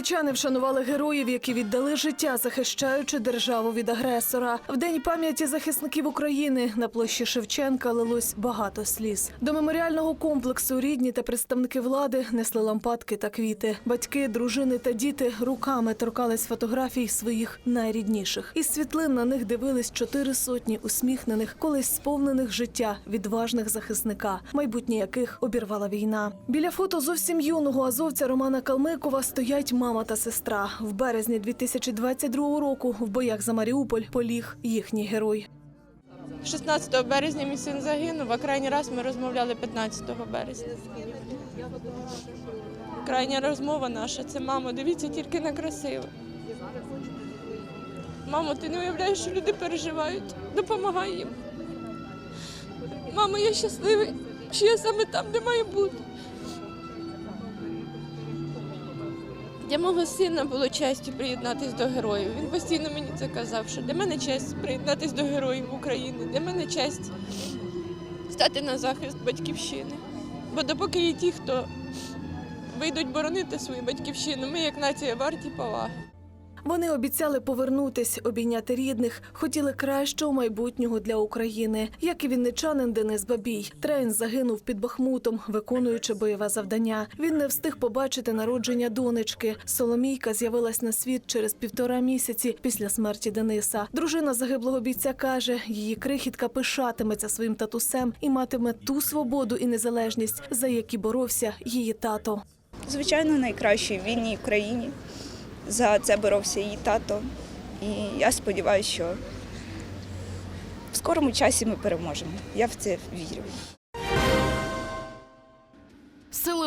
Вінничани вшанували героїв, які віддали життя, захищаючи державу від агресора. В день пам'яті захисників України на площі Шевченка лилось багато сліз. До меморіального комплексу рідні та представники влади несли лампадки та квіти. Батьки, дружини та діти руками торкались фотографій своїх найрідніших. Із світлин на них дивились чотири сотні усміхнених, колись сповнених життя відважних захисника, майбутнє яких обірвала війна. Біля фото зовсім юного азовця Романа Калмикова стоять мама та сестра. В березні 2022 року в боях за Маріуполь поліг їхній герой. 16 березня мій син загинув, а крайній раз ми розмовляли 15 березня. Крайня розмова наша це мамо, дивіться тільки на красиве. Мамо, ти не уявляєш, що люди переживають. Допомагай їм. Мамо, я щасливий, що я саме там, де маю бути. Для мого сина було честю приєднатися до героїв. Він постійно мені це казав, що для мене честь приєднатися до героїв України, для мене честь стати на захист батьківщини. Бо допоки є ті, хто вийдуть боронити свою батьківщину, ми як нація варті поваги. Вони обіцяли повернутись, обійняти рідних, хотіли кращого майбутнього для України. Як і вінничанин Денис Бабій. Трейн загинув під Бахмутом, виконуючи бойове завдання. Він не встиг побачити народження донечки. Соломійка з'явилась на світ через півтора місяці після смерті Дениса. Дружина загиблого бійця каже, її крихітка пишатиметься своїм татусем і матиме ту свободу і незалежність, за які боровся її тато. Звичайно, найкращий в вільній Україні. За це боровся її тато. І я сподіваюся, що в скорому часі ми переможемо. Я в це вірю.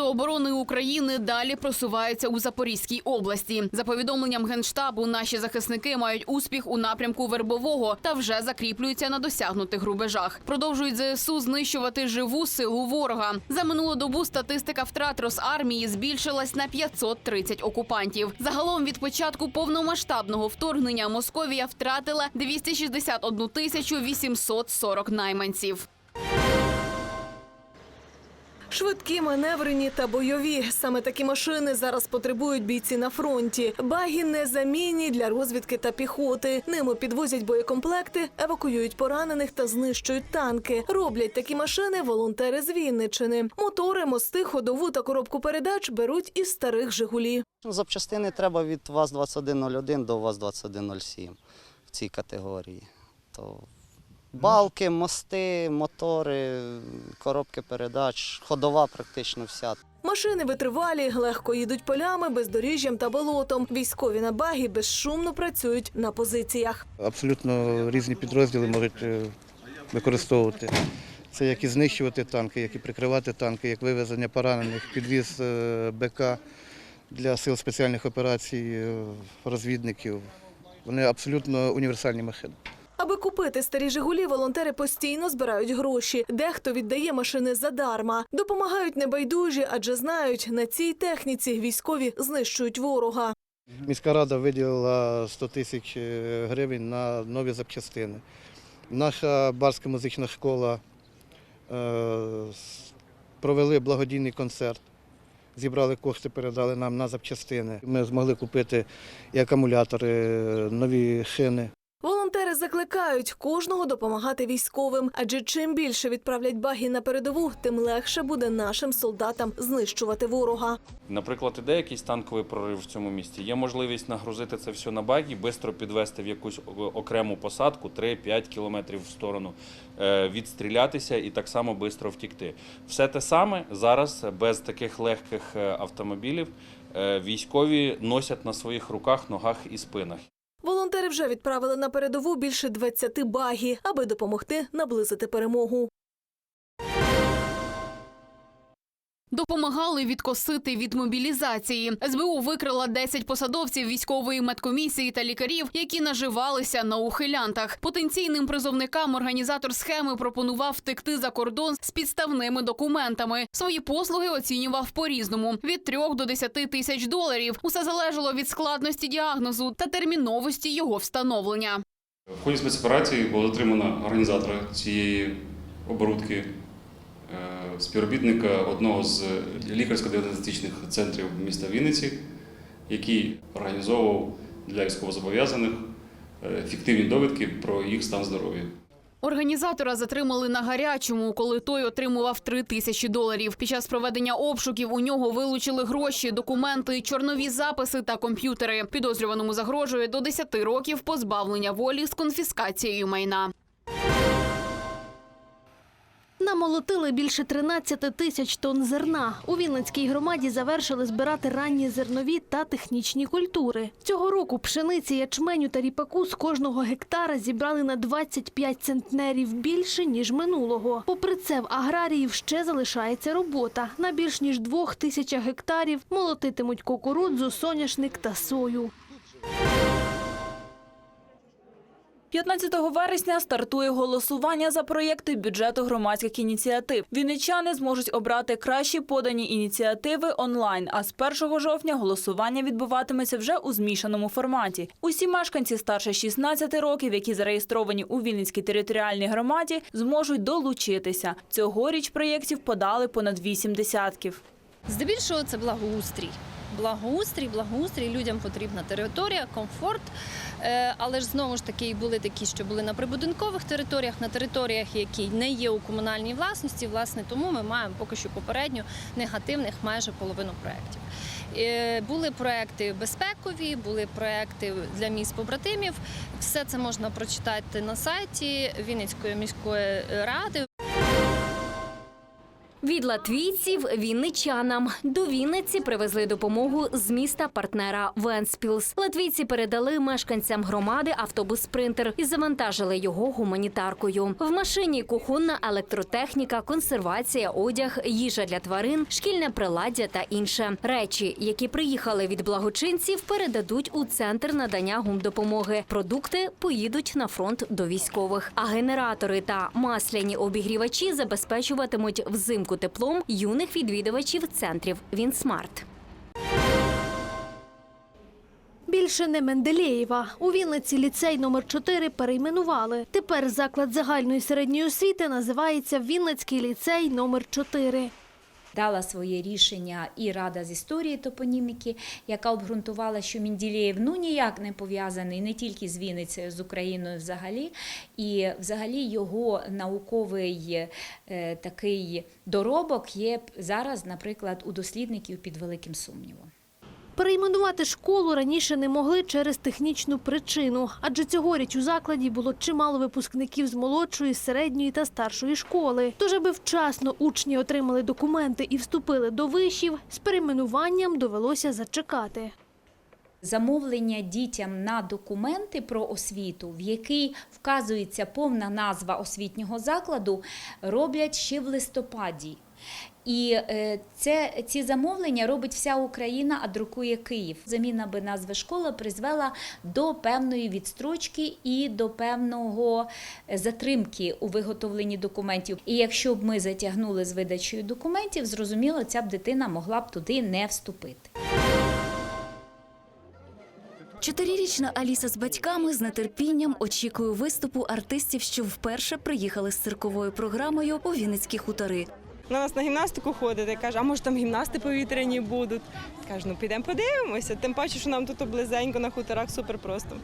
Оборони України далі просуваються у Запорізькій області. За повідомленням генштабу, наші захисники мають успіх у напрямку вербового та вже закріплюються на досягнутих рубежах. Продовжують ЗСУ знищувати живу силу ворога. За минулу добу статистика втрат Росармії збільшилась на 530 окупантів. Загалом від початку повномасштабного вторгнення Московія втратила 261 тисячу 840 найманців. Швидкі, маневрені та бойові. Саме такі машини зараз потребують бійці на фронті. Багі незамінні для розвідки та піхоти. Ними підвозять боєкомплекти, евакуюють поранених та знищують танки. Роблять такі машини волонтери з Вінничини. Мотори, мости, ходову та коробку передач беруть із старих Жигулі. Запчастини треба від ВАЗ-2101 до ВАЗ-2107 в цій категорії. То балки, мости, мотори, коробки передач, ходова практично вся. Машини витривалі, легко їдуть полями, бездоріжжям та болотом. Військові на багі безшумно працюють на позиціях. абсолютно різні підрозділи можуть е, використовувати. Це як і знищувати танки, як і прикривати танки, як вивезення поранених, підвіз е, БК для сил спеціальних операцій, е, розвідників. Вони абсолютно універсальні машини. Аби купити старі Жигулі, волонтери постійно збирають гроші. Дехто віддає машини задарма. Допомагають небайдужі, адже знають, на цій техніці військові знищують ворога. Міська рада виділила 100 тисяч е, гривень на нові запчастини. Наша барська музична школа е, провели благодійний концерт. Зібрали кошти, передали нам на запчастини. Ми змогли купити і акумулятори, е, нові шини. Закликають кожного допомагати військовим, адже чим більше відправлять баги на передову, тим легше буде нашим солдатам знищувати ворога. Наприклад, іде якийсь танковий прорив в цьому місті. Є можливість нагрузити це все на багі, швидко підвести в якусь окрему посадку 3-5 кілометрів в сторону, е, відстрілятися і так само швидко втікти. Все те саме зараз без таких легких е, автомобілів е, військові носять на своїх руках, ногах і спинах. Волонтери вже відправили на передову більше 20 багі, аби допомогти наблизити перемогу. Допомагали відкосити від мобілізації. СБУ викрила 10 посадовців військової медкомісії та лікарів, які наживалися на ухилянтах. Потенційним призовникам організатор схеми пропонував втекти за кордон з підставними документами. Свої послуги оцінював по-різному від 3 до 10 тисяч доларів. Усе залежало від складності діагнозу та терміновості його встановлення. В ході спецоперації було затримано організатора цієї оборудки, співробітника одного з лікарсько-діагностичних центрів міста Вінниці який організовував для військовозобов'язаних е, фіктивні довідки про їх стан здоров'я. Організатора затримали на гарячому, коли той отримував три тисячі доларів. Під час проведення обшуків у нього вилучили гроші, документи, чорнові записи та комп'ютери. Підозрюваному загрожує до 10 років позбавлення волі з конфіскацією майна. Намолотили більше 13 тисяч тонн зерна. У Вінницькій громаді завершили збирати ранні зернові та технічні культури. Цього року пшениці, ячменю та ріпаку з кожного гектара зібрали на 25 центнерів більше, ніж минулого. Попри це, в аграріїв ще залишається робота. На більш ніж двох тисячах гектарів молотитимуть кукурудзу, соняшник та сою. 15 вересня стартує голосування за проєкти бюджету громадських ініціатив. Вінничани зможуть обрати кращі подані ініціативи онлайн. А з 1 жовтня голосування відбуватиметься вже у змішаному форматі. Усі мешканці старше 16 років, які зареєстровані у Вінницькій територіальній громаді, зможуть долучитися. Цьогоріч проєктів подали понад 8 десятків. Здебільшого це благоустрій. Благоустрій, благоустрій, людям потрібна територія, комфорт. Е, Але ж знову ж таки були такі, що були на прибудинкових територіях, на територіях, які не є у комунальній власності. Власне, тому ми маємо поки що попередньо негативних майже половину проєктів. Е, Були проекти безпекові, були проекти для міст побратимів. Все це можна прочитати на сайті Вінницької міської ради. Від латвійців вінничанам до Вінниці привезли допомогу з міста партнера Венспілс. Латвійці передали мешканцям громади автобус спринтер і завантажили його гуманітаркою. В машині кухонна електротехніка, консервація, одяг, їжа для тварин, шкільне приладдя та інше. Речі, які приїхали від благочинців, передадуть у центр надання гумдопомоги. Продукти поїдуть на фронт до військових. А генератори та масляні обігрівачі забезпечуватимуть взимку теплом юних відвідувачів центрів Вінсмарт. Більше не Менделєєва. У Вінниці ліцей номер 4 перейменували. Тепер заклад загальної середньої освіти називається Вінницький ліцей номер 4. Дала своє рішення і Рада з історії топоніміки, яка обґрунтувала, що Мінділєєв ну ніяк не пов'язаний не тільки з Вінницею, з Україною взагалі. І взагалі його науковий е, такий доробок є зараз, наприклад, у дослідників під великим сумнівом. Перейменувати школу раніше не могли через технічну причину, адже цьогоріч у закладі було чимало випускників з молодшої, середньої та старшої школи. Тож, аби вчасно учні отримали документи і вступили до вишів, з перейменуванням довелося зачекати. Замовлення дітям на документи про освіту, в який вказується повна назва освітнього закладу, роблять ще в листопаді. І е, це, ці замовлення робить вся Україна, а друкує Київ. Заміна би назви школи призвела до певної відстрочки і до певного е, затримки у виготовленні документів. І якщо б ми затягнули з видачею документів, зрозуміло, ця б дитина могла б туди не вступити. Чотирирічна Аліса з батьками з нетерпінням очікує виступу артистів, що вперше приїхали з цирковою програмою у Вінницькі хутори. На нас на гімнастику ходить, каже, а може там гімнасти повітряні будуть. Кажу, ну підемо подивимося. Тим паче, що нам тут близенько на хуторах супер просто.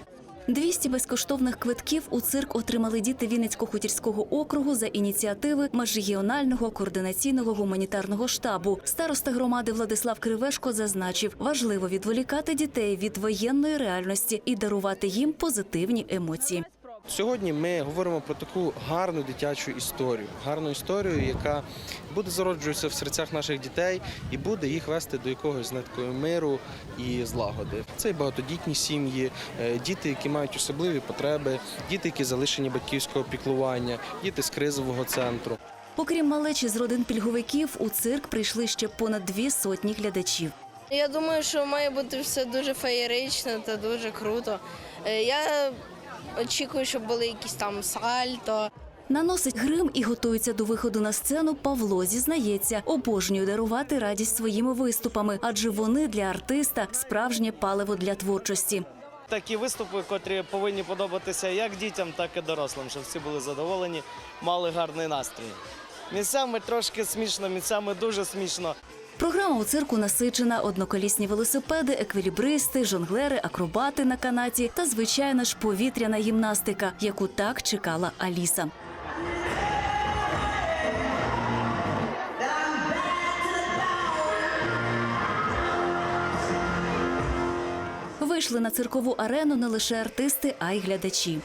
200 безкоштовних квитків у цирк отримали діти Вінницько-Хутірського округу за ініціативи межрегіонального координаційного гуманітарного штабу. Староста громади Владислав Кривешко зазначив, важливо відволікати дітей від воєнної реальності і дарувати їм позитивні емоції. Сьогодні ми говоримо про таку гарну дитячу історію, гарну історію, яка буде зароджуватися в серцях наших дітей і буде їх вести до якогось знаткою миру і злагоди. Це і багатодітні сім'ї, е, діти, які мають особливі потреби, діти, які залишені батьківського піклування, діти з кризового центру. Окрім малечі з родин пільговиків, у цирк прийшли ще понад дві сотні глядачів. Я думаю, що має бути все дуже феєрично та дуже круто. Е, Я очікую, щоб були якісь там сальто. Наносить грим і готується до виходу на сцену. Павло зізнається, обожнює дарувати радість своїми виступами, адже вони для артиста справжнє паливо для творчості. Такі виступи, котрі повинні подобатися як дітям, так і дорослим, щоб всі були задоволені, мали гарний настрій. Місцями трошки смішно, місцями дуже смішно. Програма у цирку насичена одноколісні велосипеди, еквілібристи, жонглери, акробати на канаті та звичайна ж повітряна гімнастика, яку так чекала Аліса. Вийшли на циркову арену не лише артисти, а й глядачі.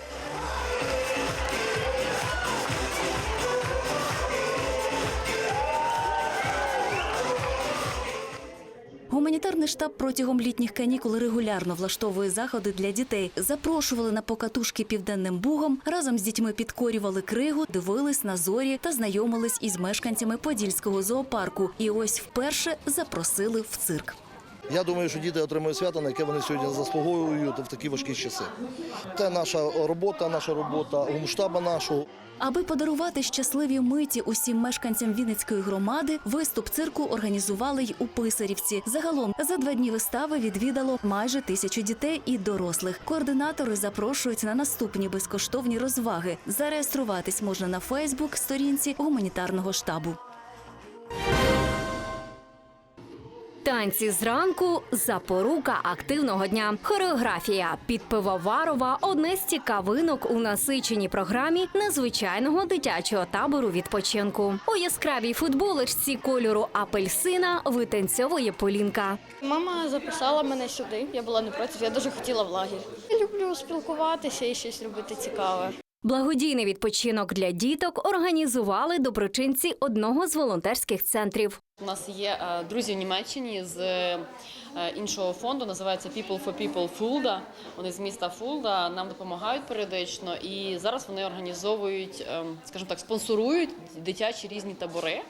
Гуманітарний штаб протягом літніх канікул регулярно влаштовує заходи для дітей. Запрошували на покатушки південним бугом, разом з дітьми підкорювали кригу, дивились на зорі та знайомились із мешканцями Подільського зоопарку. І ось вперше запросили в цирк. Я думаю, що діти отримують свято, на яке вони сьогодні заслуговують в такі важкі часи. Це наша робота, наша робота гумштаба нашого. Аби подарувати щасливі миті усім мешканцям Вінницької громади, виступ цирку організували й у Писарівці. Загалом за два дні вистави відвідало майже тисячу дітей і дорослих. Координатори запрошують на наступні безкоштовні розваги. Зареєструватись можна на Фейсбук сторінці гуманітарного штабу. Танці зранку запорука активного дня. Хореографія під пивоварова одне з цікавинок у насиченій програмі незвичайного дитячого табору відпочинку. У яскравій футболочці кольору апельсина витанцьовує Полінка. Мама записала мене сюди. Я була не проти, я дуже хотіла в лагерь. Я люблю спілкуватися і щось робити цікаве. Благодійний відпочинок для діток організували доброчинці одного з волонтерських центрів. У нас є е, друзі в Німеччині з іншого фонду, називається People for People Fulda. Вони з міста Фулда нам допомагають періодично, і зараз вони організовують, е, скажімо так, спонсорують дитячі різні табори.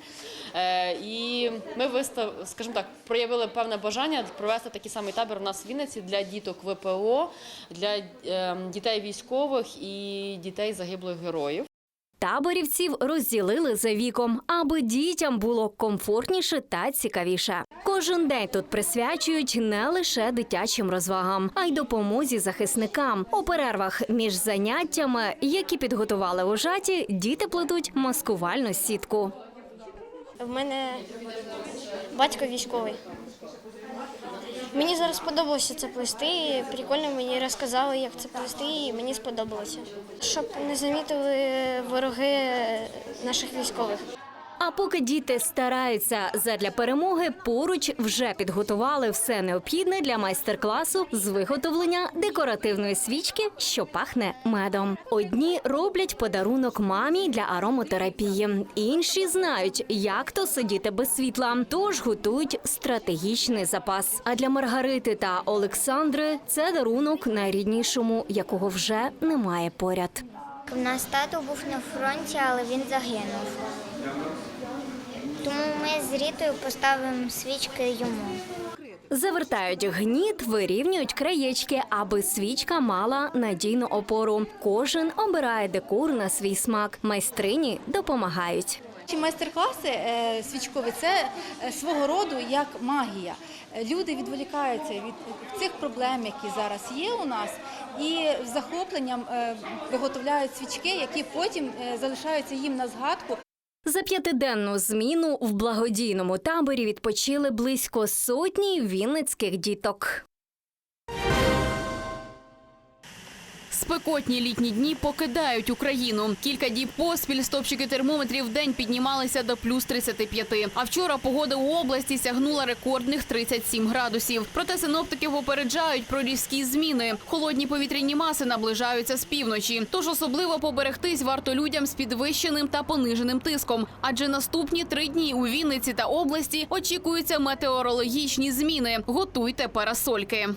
Е, І ми вистав, скажімо так, проявили певне бажання провести такий самий табір у нас в Вінниці для діток ВПО, для е, дітей військових і дітей загиблих героїв. Таборівців розділили за віком, аби дітям було комфортніше та цікавіше. Кожен день тут присвячують не лише дитячим розвагам, а й допомозі захисникам. У перервах між заняттями, які підготували вожаті, діти плетуть маскувальну сітку. В мене батько військовий. Мені зараз сподобалося це плести. Прикольно мені розказали, як це плести, і мені сподобалося. Щоб не замітили вороги наших військових. А поки діти стараються задля перемоги, поруч вже підготували все необхідне для майстер-класу з виготовлення декоративної свічки, що пахне медом. Одні роблять подарунок мамі для аромотерапії, інші знають, як то сидіти без світла, тож готують стратегічний запас. А для Маргарити та Олександри це дарунок найріднішому, якого вже немає поряд. У нас тато був на фронті, але він загинув. Тому ми з Рітою поставимо свічки йому. Завертають гніт, вирівнюють краєчки, аби свічка мала надійну опору. Кожен обирає декор на свій смак. Майстрині допомагають. Ці майстер-класи е, свічкові це е, свого роду як магія. Люди відволікаються від цих проблем, які зараз є у нас, і з захопленням е, виготовляють свічки, які потім залишаються їм на згадку. За п'ятиденну зміну в благодійному таборі відпочили близько сотні вінницьких діток. Спекотні літні дні покидають Україну. Кілька діб поспіль стопчики термометрів в день піднімалися до плюс 35. А вчора погода у області сягнула рекордних 37 градусів. Проте синоптики попереджають про різкі зміни. Холодні повітряні маси наближаються з півночі. Тож особливо поберегтись варто людям з підвищеним та пониженим тиском. Адже наступні три дні у Вінниці та області очікуються метеорологічні зміни. Готуйте парасольки.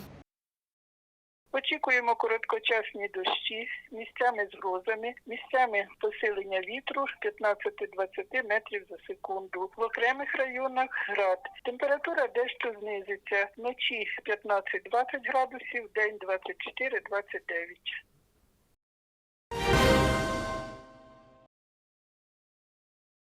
Очікуємо короткочасні дощі, місцями з грозами, місцями посилення вітру 15-20 метрів за секунду. В окремих районах град. Температура дещо знизиться. Вночі 15-20 градусів, день 24-29.